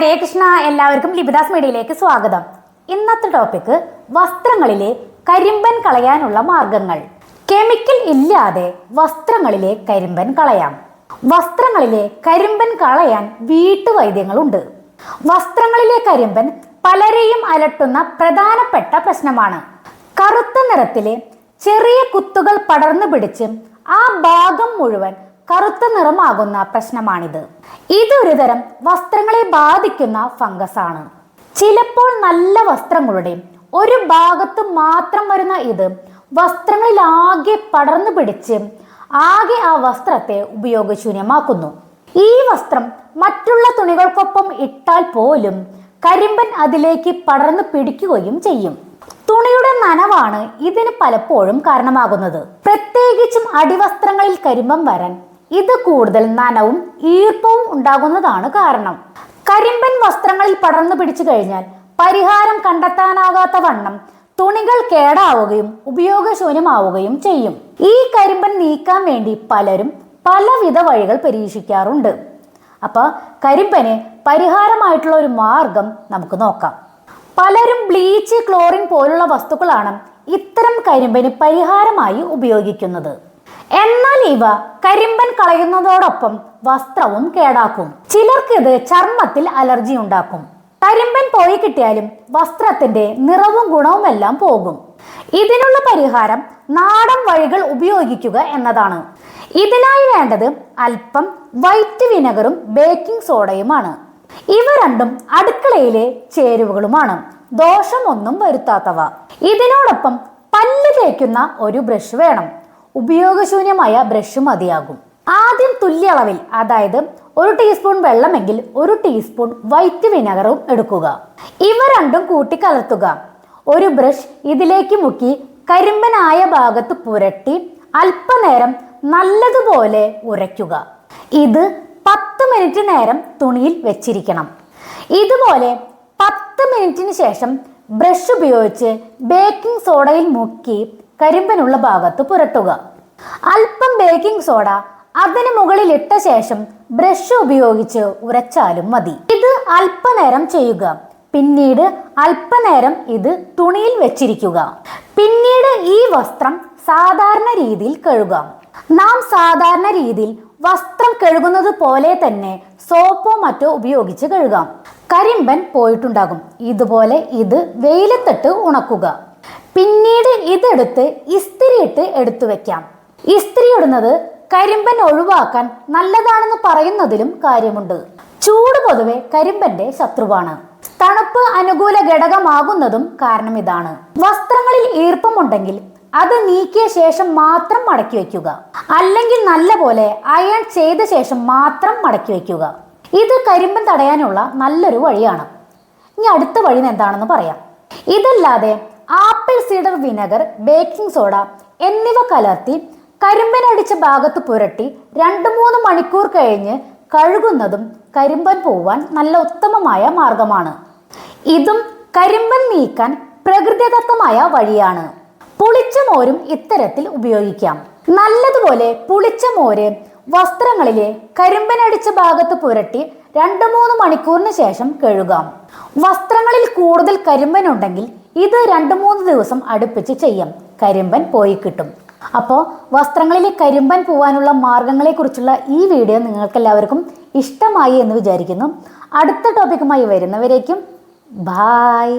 ഹരേ കൃഷ്ണ എല്ലാവർക്കും ലിബിദാസ് മീഡിയയിലേക്ക് സ്വാഗതം. ഇന്നത്തെ ടോപ്പിക് വസ്ത്രങ്ങളിലെ കരിമ്പൻ കളയാനുള്ള മാർഗങ്ങൾ. കെമിക്കൽ ഇല്ലാതെ വസ്ത്രങ്ങളിലെ കരിമ്പൻ കളയാം. വസ്ത്രങ്ങളിലെ കരിമ്പൻ കളയാൻ വീട്ടുവൈദ്യങ്ങളുണ്ട്. വസ്ത്രങ്ങളിലെ കരിമ്പൻ പലരെയും അലട്ടുന്ന പ്രധാനപ്പെട്ട പ്രശ്നമാണ്. കറുത്ത നിറത്തിലെ ചെറിയ കുത്തുകൾ പടർന്നു പിടിച്ച് ആ ഭാഗം മുഴുവൻ കറുത്ത നിറമാകുന്ന പ്രശ്നമാണിത്. ഇതൊരുതരം വസ്ത്രങ്ങളെ ബാധിക്കുന്ന ഫംഗസ് ആണ് ചിലപ്പോൾ നല്ല വസ്ത്രങ്ങളുടെ ഒരു ഭാഗത്ത് മാത്രം വരുന്ന ഇത് വസ്ത്രങ്ങളിൽ ആകെ പടർന്നു പിടിച്ച് ആകെ ആ വസ്ത്രത്തെ ഉപയോഗശൂന്യമാക്കുന്നു. ഈ വസ്ത്രം മറ്റുള്ള തുണികൾക്കൊപ്പം ഇട്ടാൽ പോലും കരിമ്പൻ അതിലേക്ക് പടർന്നു പിടിക്കുകയും ചെയ്യും. തുണിയുടെ നനവാണ് ഇതിന് പലപ്പോഴും കാരണമാകുന്നത്. പ്രത്യേകിച്ചും അടിവസ്ത്രങ്ങളിൽ കരിമ്പം വരാൻ ഇത് കൂടുതൽ നനവും ഈർപ്പവും ഉണ്ടാകുന്നതാണ് കാരണം. കരിമ്പൻ വസ്ത്രങ്ങളിൽ പടർന്നു പിടിച്ചു കഴിഞ്ഞാൽ പരിഹാരം കണ്ടെത്താനാകാത്ത വണ്ണം തുണികൾ കേടാവുകയും ഉപയോഗശൂന്യമാവുകയും ചെയ്യും. ഈ കരിമ്പൻ നീക്കാൻ വേണ്ടി പലരും പലവിധ വഴികൾ പരീക്ഷിക്കാറുണ്ട്. അപ്പൊ കരിമ്പന് പരിഹാരമായിട്ടുള്ള ഒരു മാർഗം നമുക്ക് നോക്കാം. പലരും ബ്ലീച്ച് ക്ലോറിൻ പോലുള്ള വസ്തുക്കളാണ് ഇത്തരം കരിമ്പന് പരിഹാരമായി ഉപയോഗിക്കുന്നത്. എന്നാൽ ഇവ കരിമ്പൻ കളയുന്നതോടൊപ്പം വസ്ത്രവും കേടാക്കും. ചിലർക്ക് ഇത് ചർമ്മത്തിൽ അലർജി ഉണ്ടാക്കും. കരിമ്പൻ പോയി കിട്ടിയാലും വസ്ത്രത്തിന്റെ നിറവും ഗുണവും എല്ലാം പോകും. ഇതിനുള്ള പരിഹാരം നാടൻ വഴികൾ ഉപയോഗിക്കുക എന്നതാണ്. ഇതിനായി വേണ്ടത് അല്പം വൈറ്റ് വിനെഗറും ബേക്കിംഗ് സോഡയുമാണ്. ഇവ രണ്ടും അടുക്കളയിലെ ചേരുവകളുമാണ്. ദോഷമൊന്നും വരുത്താത്തവ. ഇതിനോടൊപ്പം പല്ല് തേക്കുന്ന ഒരു ബ്രഷ് വേണം. ഉപയോഗശൂന്യമായ ബ്രഷ് മതിയാകും. ആദ്യം തുല്യ അളവിൽ അതായത് ഒരു ടീസ്പൂൺ വെള്ളമെങ്കിൽ ഒരു ടീസ്പൂൺ വൈറ്റ് വിനെഗറും എടുക്കുക. ഇവ രണ്ടും കൂട്ടിക്കലർത്തുക ഒരു ബ്രഷ് ഇതിലേക്ക് മുക്കി കരിമ്പനായ ഭാഗത്ത് പുരട്ടി അല്പനേരം നല്ലതുപോലെ ഉരയ്ക്കുക. ഇത് പത്ത് മിനിറ്റ് നേരം തുണിയിൽ വെച്ചിരിക്കണം. ഇതുപോലെ പത്ത് മിനിറ്റിന് ശേഷം ബ്രഷ് ഉപയോഗിച്ച് ബേക്കിംഗ് സോഡയിൽ മുക്കി കരിമ്പനുള്ള ഭാഗത്ത് പുരട്ടുക. അല്പം ബേക്കിംഗ് സോഡ അതിന് മുകളിൽ ഇട്ട ശേഷം ബ്രഷ് ഉപയോഗിച്ച് ഉരച്ചാലും മതി. ഇത് അല്പനേരം ചെയ്യുക. പിന്നീട് അല്പനേരം ഇത് തുണിയിൽ വെച്ചിരിക്കുക. പിന്നീട് ഈ വസ്ത്രം സാധാരണ രീതിയിൽ കഴുകാം നാം സാധാരണ രീതിയിൽ വസ്ത്രം കഴുകുന്നത് പോലെ തന്നെ സോപ്പോ മറ്റോ ഉപയോഗിച്ച് കഴുകാം. കരിമ്പൻ പോയിട്ടുണ്ടാകും. ഇതുപോലെ ഇത് വെയിലത്തിട്ട് ഉണക്കുക. പിന്നീട് ഇതെടുത്ത് ഇസ്തിരിയിട്ട് എടുത്തു വെക്കാം. ഇസ്തിരി ഇടുന്നത് കരിമ്പൻ ഒഴിവാക്കാൻ നല്ലതാണെന്ന് പറയുന്നതിലും കാര്യമുണ്ട്. ചൂട് പൊതുവെ കരിമ്പന്റെ ശത്രുവാണ്. തണുപ്പ് അനുകൂല ഘടകമാകുന്നതും കാരണം ഇതാണ്. വസ്ത്രങ്ങളിൽ ഈർപ്പമുണ്ടെങ്കിൽ അത് നീക്കിയ ശേഷം മാത്രം മടക്കി വയ്ക്കുക. അല്ലെങ്കിൽ നല്ലപോലെ അയൺ ചെയ്ത ശേഷം മാത്രം മടക്കി വയ്ക്കുക. ഇത് കരിമ്പൻ തടയാനുള്ള നല്ലൊരു വഴിയാണ്. ഇനി അടുത്ത വഴി എന്താണെന്ന് പറയാം. ഇതല്ലാതെ apple cider vinegar baking soda എന്നിവ കലർത്തി കരിമ്പൻ അടിച്ച ഭാഗത്ത് പുരട്ടി രണ്ട് മൂന്ന് മണിക്കൂർ കഴിഞ്ഞ് കഴുകുന്നതും കരിമ്പൻ പോവാൻ നല്ല ഉത്തമമായ മാർഗമാണ്. ഇതും കരിമ്പൻ നീക്കാൻ പ്രകൃതിദത്തമായ വഴിയാണ്. പുളിച്ച മോരും ഇത്തരത്തിൽ ഉപയോഗിക്കാം. നല്ലതുപോലെ പുളിച്ച മോര് വസ്ത്രങ്ങളിലെ കരിമ്പനടിച്ച ഭാഗത്ത് പുരട്ടി രണ്ട് മൂന്ന് മണിക്കൂറിന് ശേഷം കഴുകാം. വസ്ത്രങ്ങളിൽ കൂടുതൽ കരിമ്പൻ ഉണ്ടെങ്കിൽ ഇത് രണ്ട് മൂന്ന് ദിവസം അടുപ്പിച്ച് ചെയ്യാം. കരിമ്പൻ പോയി കിട്ടും. അപ്പോൾ വസ്ത്രങ്ങളിലെ കരിമ്പൻ പോവാനുള്ള മാർഗങ്ങളെക്കുറിച്ചുള്ള ഈ വീഡിയോ നിങ്ങൾക്കെല്ലാവർക്കും ഇഷ്ടമായി എന്ന് വിചാരിക്കുന്നു. അടുത്ത ടോപ്പിക്കുമായി വരുന്നവരേക്കും ബായ്